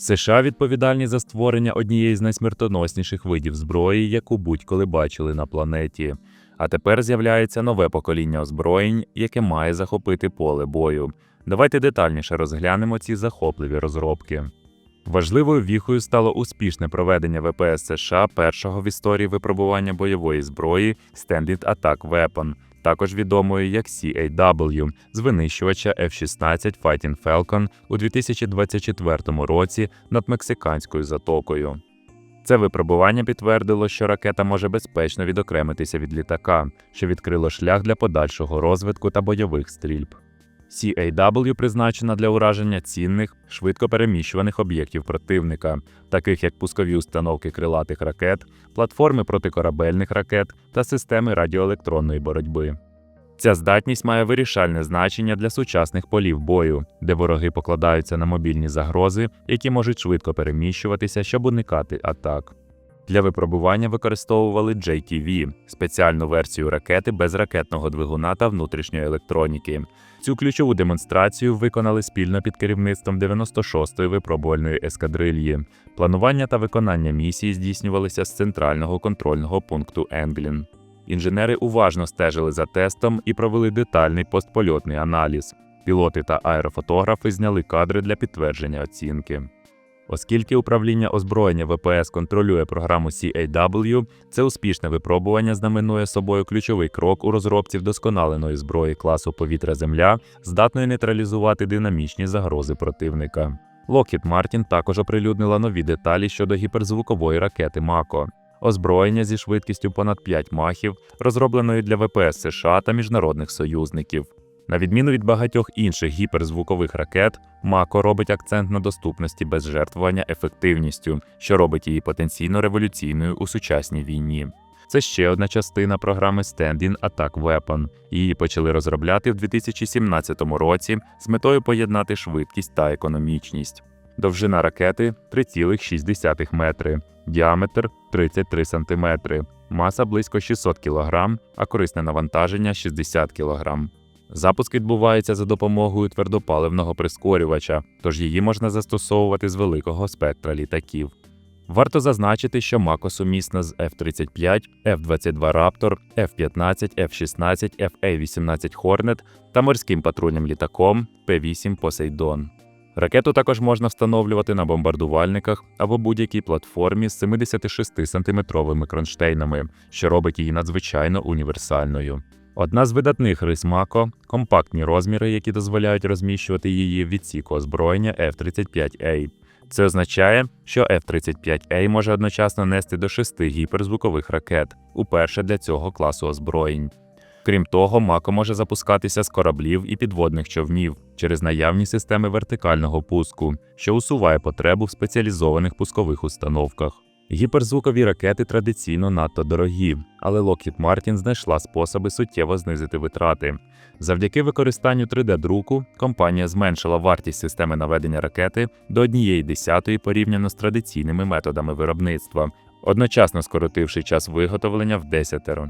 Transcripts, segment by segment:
США відповідальні за створення однієї з найсмертоносніших видів зброї, яку будь-коли бачили на планеті. А тепер з'являється нове покоління озброєнь, яке має захопити поле бою. Давайте детальніше розглянемо ці захопливі розробки. Важливою віхою стало успішне проведення ВПС США першого в історії випробування бойової зброї Standard Attack Weapon, також відомої як CAW, з винищувача F-16 Fighting Falcon у 2024 році над мексиканською затокою. Це випробування підтвердило, що ракета може безпечно відокремитися від літака, що відкрило шлях для подальшого розвитку та бойових стрільб. CAW призначена для ураження цінних, швидко переміщуваних об'єктів противника, таких як пускові установки крилатих ракет, платформи протикорабельних ракет та системи радіоелектронної боротьби. Ця здатність має вирішальне значення для сучасних полів бою, де вороги покладаються на мобільні загрози, які можуть швидко переміщуватися, щоб уникати атак. Для випробування використовували JTV – спеціальну версію ракети без ракетного двигуна та внутрішньої електроніки. Цю ключову демонстрацію виконали спільно під керівництвом 96-ї випробувальної ескадрильї. Планування та виконання місії здійснювалися з центрального контрольного пункту Енглін. Інженери уважно стежили за тестом і провели детальний постпольотний аналіз. Пілоти та аерофотографи зняли кадри для підтвердження оцінки. Оскільки управління озброєння ВПС контролює програму CAW, це успішне випробування знаменує собою ключовий крок у розробці вдосконаленої зброї класу повітря-земля, здатної нейтралізувати динамічні загрози противника. Lockheed Martin також оприлюднила нові деталі щодо гіперзвукової ракети МАКО. Озброєння зі швидкістю понад 5 махів, розробленої для ВПС США та міжнародних союзників. На відміну від багатьох інших гіперзвукових ракет, МАКО робить акцент на доступності без жертвування ефективністю, що робить її потенційно революційною у сучасній війні. Це ще одна частина програми Stand-in Attack Weapon. Її почали розробляти в 2017 році з метою поєднати швидкість та економічність. Довжина ракети 3,6 метри, діаметр 33 см, маса близько 600 кг, а корисне навантаження 60 кг. Запуск відбувається за допомогою твердопаливного прискорювача, тож її можна застосовувати з великого спектра літаків. Варто зазначити, що Мако сумісна з F-35, F-22 Raptor, F-15, F-16, FA-18 Hornet та морським патрульним літаком P-8 Poseidon. Ракету також можна встановлювати на бомбардувальниках або будь-якій платформі з 76-сантиметровими кронштейнами, що робить її надзвичайно універсальною. Одна з видатних рис Мако – компактні розміри, які дозволяють розміщувати її в відсіку озброєння F-35A. Це означає, що F-35A може одночасно нести до шести гіперзвукових ракет, уперше для цього класу озброєнь. Крім того, Мако може запускатися з кораблів і підводних човнів через наявні системи вертикального пуску, що усуває потребу в спеціалізованих пускових установках. Гіперзвукові ракети традиційно надто дорогі, але Lockheed Martin знайшла способи суттєво знизити витрати. Завдяки використанню 3D-друку компанія зменшила вартість системи наведення ракети до 1,1 порівняно з традиційними методами виробництва, одночасно скоротивши час виготовлення в десятеро.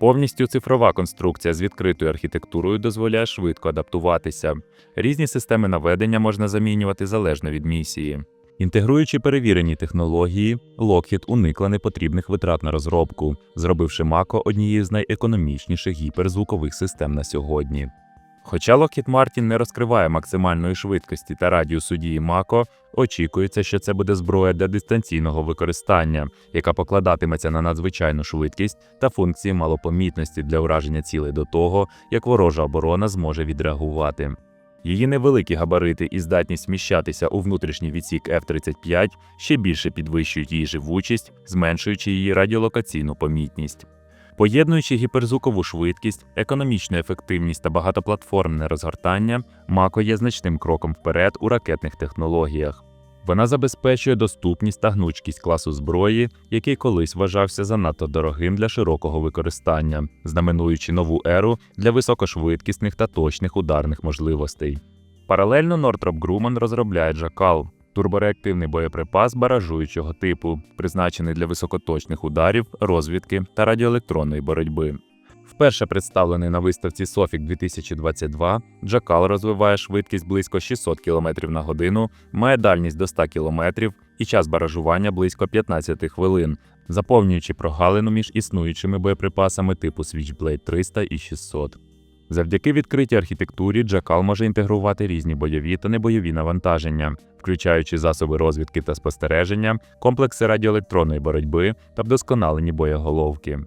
Повністю цифрова конструкція з відкритою архітектурою дозволяє швидко адаптуватися. Різні системи наведення можна замінювати залежно від місії. Інтегруючи перевірені технології, Lockheed уникла непотрібних витрат на розробку, зробивши Мако однією з найекономічніших гіперзвукових систем на сьогодні. Хоча Lockheed Martin не розкриває максимальної швидкості та радіусу дії Мако, очікується, що це буде зброя для дистанційного використання, яка покладатиметься на надзвичайну швидкість та функції малопомітності для ураження цілей до того, як ворожа оборона зможе відреагувати. Її невеликі габарити і здатність вміщатися у внутрішній відсік F-35 ще більше підвищують її живучість, зменшуючи її радіолокаційну помітність. Поєднуючи гіперзвукову швидкість, економічну ефективність та багатоплатформне розгортання, Мако є значним кроком вперед у ракетних технологіях. Вона забезпечує доступність та гнучкість класу зброї, який колись вважався занадто дорогим для широкого використання, знаменуючи нову еру для високошвидкісних та точних ударних можливостей. Паралельно Northrop Grumman розробляє Джакал турбореактивний боєприпас баражуючого типу, призначений для високоточних ударів, розвідки та радіоелектронної боротьби. Вперше представлений на виставці Софік 2022, Джакал розвиває швидкість близько 600 км на годину, має дальність до 100 км і час баражування близько 15 хвилин, заповнюючи прогалину між існуючими боєприпасами типу Switchblade 300 і 600. Завдяки відкритій архітектурі Джакал може інтегрувати різні бойові та небойові навантаження, включаючи засоби розвідки та спостереження, комплекси радіоелектронної боротьби та вдосконалені боєголовки.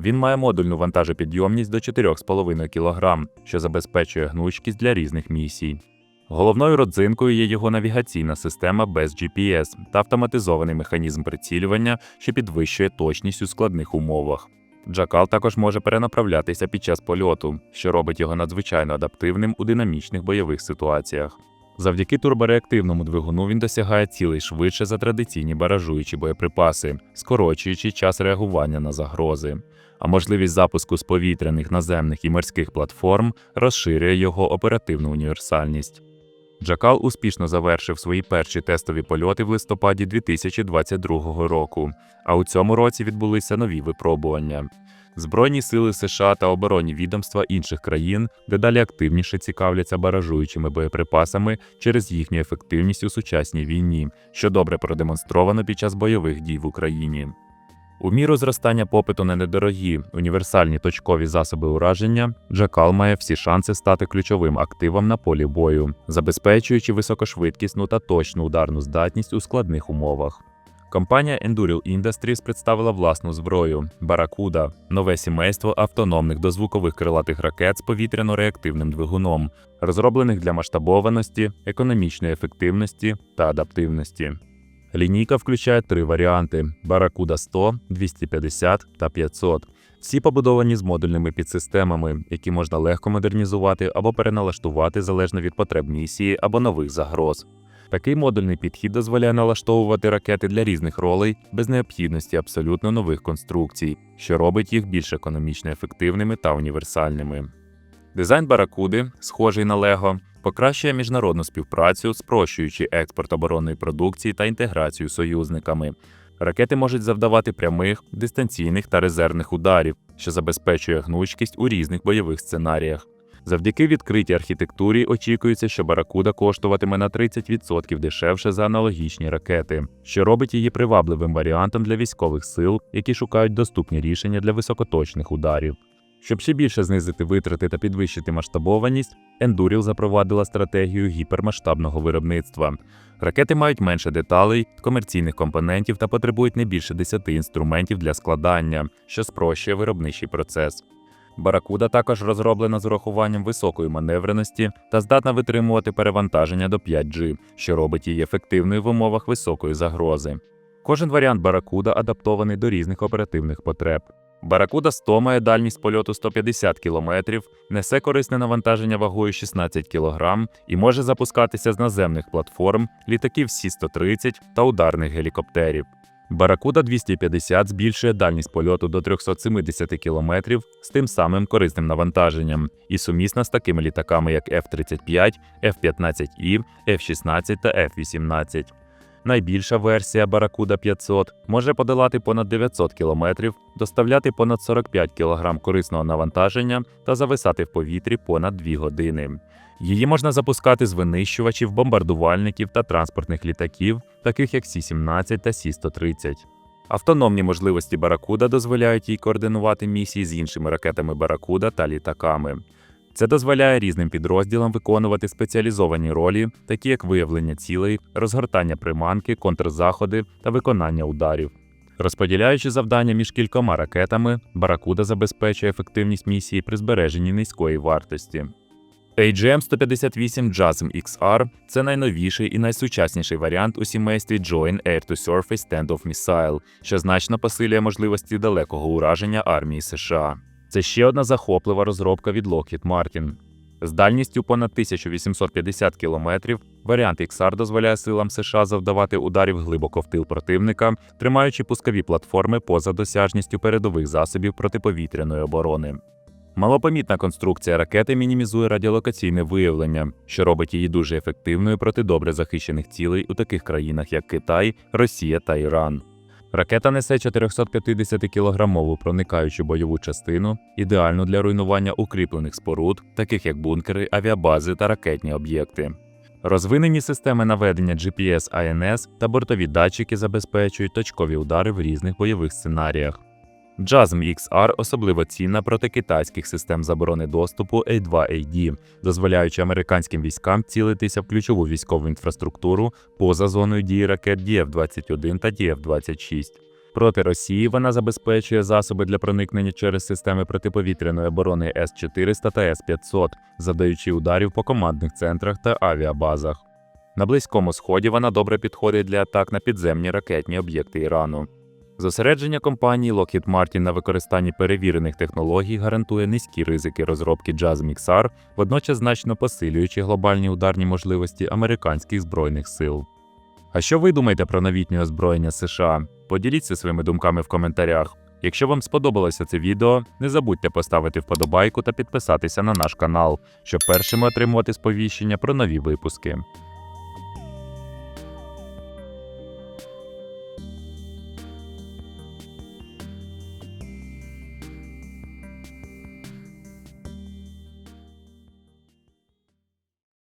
Він має модульну вантажопідйомність до 4,5 кг, що забезпечує гнучкість для різних місій. Головною родзинкою є його навігаційна система без GPS та автоматизований механізм прицілювання, що підвищує точність у складних умовах. Джакал також може перенаправлятися під час польоту, що робить його надзвичайно адаптивним у динамічних бойових ситуаціях. Завдяки турбореактивному двигуну він досягає цілей швидше за традиційні баражуючі боєприпаси, скорочуючи час реагування на загрози. А можливість запуску з повітряних, наземних і морських платформ розширює його оперативну універсальність. Джакал успішно завершив свої перші тестові польоти в листопаді 2022 року, а у цьому році відбулися нові випробування. Збройні сили США та оборонні відомства інших країн дедалі активніше цікавляться баражуючими боєприпасами через їхню ефективність у сучасній війні, що добре продемонстровано під час бойових дій в Україні. У міру зростання попиту на недорогі універсальні точкові засоби ураження, Джакал має всі шанси стати ключовим активом на полі бою, забезпечуючи високошвидкісну та точну ударну здатність у складних умовах. Компанія Enduril Industries представила власну зброю Баракуда, нове сімейство автономних дозвукових крилатих ракет з повітряно-реактивним двигуном, розроблених для масштабованості, економічної ефективності та адаптивності. Лінійка включає три варіанти: Barracuda 100, 250 та 500. Всі побудовані з модульними підсистемами, які можна легко модернізувати або переналаштувати залежно від потреб місії або нових загроз. Такий модульний підхід дозволяє налаштовувати ракети для різних ролей без необхідності абсолютно нових конструкцій, що робить їх більш економічно ефективними та універсальними. Дизайн Баракуди, схожий на Лего, покращує міжнародну співпрацю, спрощуючи експорт оборонної продукції та інтеграцію з союзниками. Ракети можуть завдавати прямих, дистанційних та резервних ударів, що забезпечує гнучкість у різних бойових сценаріях. Завдяки відкритій архітектурі очікується, що Баракуда коштуватиме на 30% дешевше за аналогічні ракети, що робить її привабливим варіантом для військових сил, які шукають доступні рішення для високоточних ударів. Щоб ще більше знизити витрати та підвищити масштабованість, Enduril запровадила стратегію гіпермасштабного виробництва. Ракети мають менше деталей, комерційних компонентів та потребують не більше 10 інструментів для складання, що спрощує виробничий процес. Баракуда також розроблена з урахуванням високої маневреності та здатна витримувати перевантаження до 5G, що робить її ефективною в умовах високої загрози. Кожен варіант Баракуда адаптований до різних оперативних потреб. Баракуда 100 має дальність польоту 150 км, несе корисне навантаження вагою 16 кг і може запускатися з наземних платформ, літаків Сі-130 та ударних гелікоптерів. Баракуда 250 збільшує дальність польоту до 370 км з тим самим корисним навантаженням і сумісна з такими літаками, як F-35, F-15І, F-16 та F-18. Найбільша версія Barracuda 500 може подолати понад 900 км, доставляти понад 45 кг корисного навантаження та зависати в повітрі понад 2 години. Її можна запускати з винищувачів, бомбардувальників та транспортних літаків, таких як Сі-17 та Сі-130. Автономні можливості Баракуда дозволяють їй координувати місії з іншими ракетами Баракуда та літаками. Це дозволяє різним підрозділам виконувати спеціалізовані ролі, такі як виявлення цілей, розгортання приманки, контрзаходи та виконання ударів. Розподіляючи завдання між кількома ракетами, Баракуда забезпечує ефективність місії при збереженні низької вартості. AGM-158 JASM XR – це найновіший і найсучасніший варіант у сімействі Joint Air to Surface Standoff Missile, що значно посилює можливості далекого ураження армії США. Це ще одна захоплива розробка від Lockheed Martin. З дальністю понад 1850 км варіант XR дозволяє силам США завдавати ударів глибоко в тил противника, тримаючи пускові платформи поза досяжністю передових засобів протиповітряної оборони. Малопомітна конструкція ракети мінімізує радіолокаційне виявлення, що робить її дуже ефективною проти добре захищених цілей у таких країнах, як Китай, Росія та Іран. Ракета несе 450-кілограмову проникаючу бойову частину, ідеальну для руйнування укріплених споруд, таких як бункери, авіабази та ракетні об'єкти. Розвинені системи наведення GPS АНС та бортові датчики забезпечують точкові удари в різних бойових сценаріях. JASM XR особливо цінна проти китайських систем заборони доступу A2AD, дозволяючи американським військам цілитися в ключову військову інфраструктуру поза зоною дії ракет DF-21 та DF-26. Проти Росії вона забезпечує засоби для проникнення через системи протиповітряної оборони С-400 та С-500, завдаючи ударів по командних центрах та авіабазах. На Близькому Сході вона добре підходить для атак на підземні ракетні об'єкти Ірану. Зосередження компанії Lockheed Martin на використанні перевірених технологій гарантує низькі ризики розробки JASM XR, водночас значно посилюючи глобальні ударні можливості американських збройних сил. А що ви думаєте про новітнє озброєння США? Поділіться своїми думками в коментарях. Якщо вам сподобалося це відео, не забудьте поставити вподобайку та підписатися на наш канал, щоб першими отримувати сповіщення про нові випуски.